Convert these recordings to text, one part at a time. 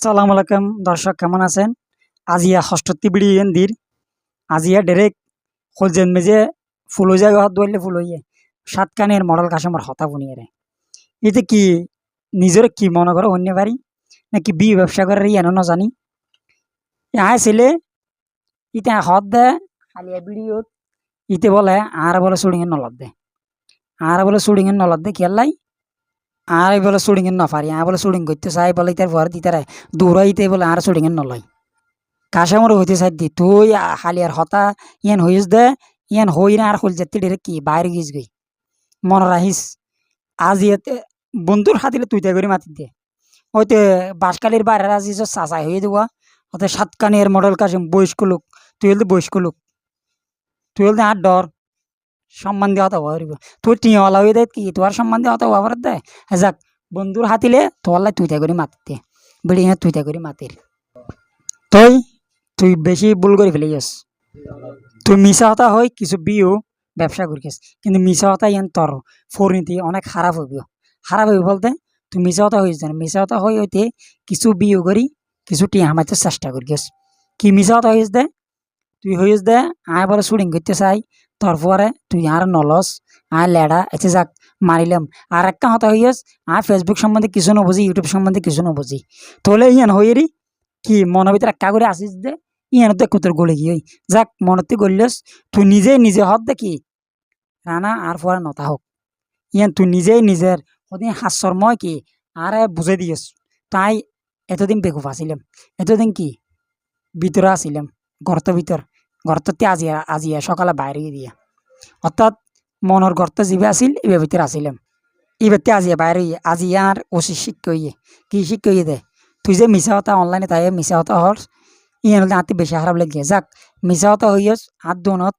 সালাম আলাইকুম, দর্শক কেমন আছেন? আজিয়া ষষ্ঠী বিড়ি এন্দির। আজিয়া ডেরেক হলজেন মেজে ফুল হয়ে যায়, হাত ধরলে ফুল হইয়ে সাত কানের মডেল কাস্টমার হতা বুনিয়ে রে এতে কি নিজের কি মনে করো অন্য বাড়ি নাকি বি ব্যবসা করে ইয়ানো না জানি আয় ছেলে ইতে হত দে হালিয়া বিড়িও ইতে বলে আর বলে সুড়িংয়ের নলদ দে। আর বলে সুড়িংয়ের নলদ দে খেলাই আর বলে সুড়িংয়ের নফারি আর বলে সুড়িং করতে চাই বলে ইতার ভর দিতারে দৌড়াইতে বলে আর সুড়িংয়ের নলয় কাশামর হইতে চাই দি তুই আ- হালিয়ার হতা ইয়ান হইস দে ইয়ান হই না আর হল যেতে ডেরে কি বাইরে গিস গই মনে রাখিস আজ ইয়াতে বন্ধুর হাতিলে তুই তাই করে মাতি দে হইতে বাসকালির বাইরে আজ ইস চাচাই হয়ে দেওয়া হতে সাতকানের মডেল কাশিম বয়স্ক লোক তুই হলে বয়স্ক লোক তুই হলে আর ডর সম্মান দেওয়া তো হরিব তুই টিয়াওয়ালা হয়ে দেয় কি? তোর সম্মান দেওয়া তো হবার দে যাক, বন্ধুর হাতিলে তোর লাই তুই করে মাতিতে। বেড়ি তুই তাই করে মাতির। তুই তুই বেশি ভুল করে ফেলে যাস তুই মিশা হতা হয় কিছু বিও ব্যবসা করিস কিন্তু মিশা হতা ইয়ান তোর পরিণতি অনেক খারাপ হইব। খারাপ হইব বলতে, তুই মিশা হতা না মিশা হতা হই হইতে কিছু বিও করি, কিছু টিয়া হামাইতে চেষ্টা করিস কি মিশা হতা হইস দে? তুই হইস দে, আয় বলে শুটিং করতে চাই। তোর পরে তুই আর নলস আয় লেডা এতে যাক মারিলাম আর একটা হতা হইস আয় ফেসবুক সম্বন্ধে কিছু নবুঝি ইউটিউব সম্বন্ধে কিছু নবুঝি তোলে ইয়ান হইরি কি মনের ভিতরে একটা করে আসিস দে ইয়ান তো কুতর গলে গিয়ে যাক মনতে গলিস তুই নিজে নিজে হত দেখি রানা আর পরে নতা হোক ইয়ান তুই নিজেই নিজের ওদিন হাস্যরময় কি আর বুঝে দিয়েছ তাই এতদিন বেকুফ আসিলাম এতদিন কি ভিতরে আসিলাম গর্ত ভিতর গর্ততে আজিয়া আজিয়া, সকালে বাইরে দিয়া। অর্থাৎ মনের গর্ত যিবে আছিল এবার ভিতরে আসিলাম এবারতে আজিয়া বাইরে হইয়ে আজি আর ওসি শিক্ষা হইয়ে কি শিক্ষা হইয়ে দে? তুই যে মিশা হতা অনলাইনে তাই মিশা হতা হর ইয়ান হলে আতি বেশি খারাপ লাগে যাক মিশা হতা হইয়স হাত দোনত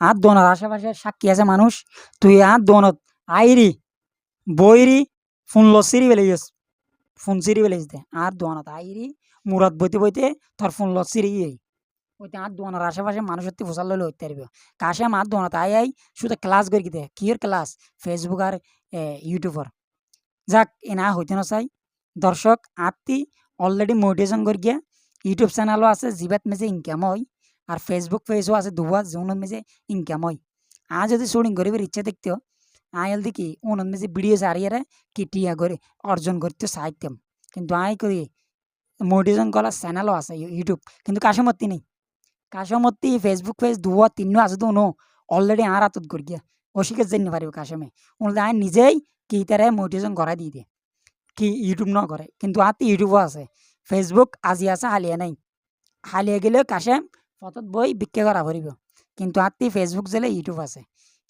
হাত দোনত আশেপাশে সাক্ষী আছে মানুষ তুই হাত দোনত আইরি বইরি ফোন লসিরি বেলাইস ফোন সিরি বেলাইস দে। আর দোনত আইরি মুরাদ বইতে বইতে তোর ফোন লসিরি ওইতে হাত দোনার আশেপাশে মানুষের তে ফসল লইলে হইতে পারবে কাশে হাত দোনাত আই আই শুধু ক্লাস করি কিতে কিয়ের ক্লাস ফেসবুক আর ইউটিউবার যাক এনা হইতে না চাই দর্শক আত্মি অলরেডি মোটিভেশন করি গিয়া ইউটিউব চ্যানেলও আছে জিবাত মেজে ইনকাম হয় আর ফেসবুক পেজও আছে দুয়া যৌনত মেজে ইনকাম হয় আ যদি শুটিং করিবার ইচ্ছা দেখতেও আইল দেখি উনত মেজে ভিডিও সারিয়ারে কি টিয়া করে অর্জন করতে চাইতাম কিন্তু আই করি মোটিভেশন করার চ্যানেলও আছে ইউ- ইউটিউব কিন্তু কাশমত্তি নেই কাশমত্তি ফেসবুক পেজ দুয়া তিন আছে তো নো অলরেডি আর আতত করি গিয়া। অশিকে জানি পারিব কাশমে। উনলে আই নিজেই কি মোটিভেশন করাই দিয়ে দিয়ে। কি ইউটিউব ন করে কিন্তু আতি ইউটিউবও আছে। ফেসবুক আজি আছে হালিয়া নাই। হালিয়া গেলে কাশেম ফটোত বই বিক্রি করা ভরিব কিন্তু আতি ফেসবুক জেলে ইউটিউব আছে।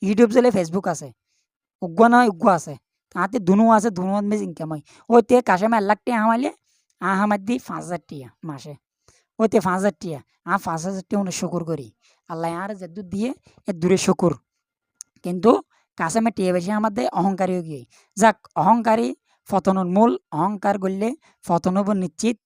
ইউটিউব জেলে ফেসবুক আছে। উগ্র নয় উগ্র আছে। হাতে দুনো আছে দুনো মেজ ইনকাম হয়। ওইতে কাশেমে এক লাখ টিয়া হামাইলে আ হামার দি পাঁচ হাজার টিয়া মাসে ওইতে পাঁচ হাজার টিয়া আর পাঁচ হাজার টিয়া উনি শুকুর করি। আল্লাহ আর যে দুধ দিয়ে এর দূরে শুকুর। কিন্তু কাশেমে টিয়া বেশি আমাদের অহংকারী গিয়ে। যাক, অহংকারী ফতনুর মূল, অহংকার করলে ফতন নিশ্চিত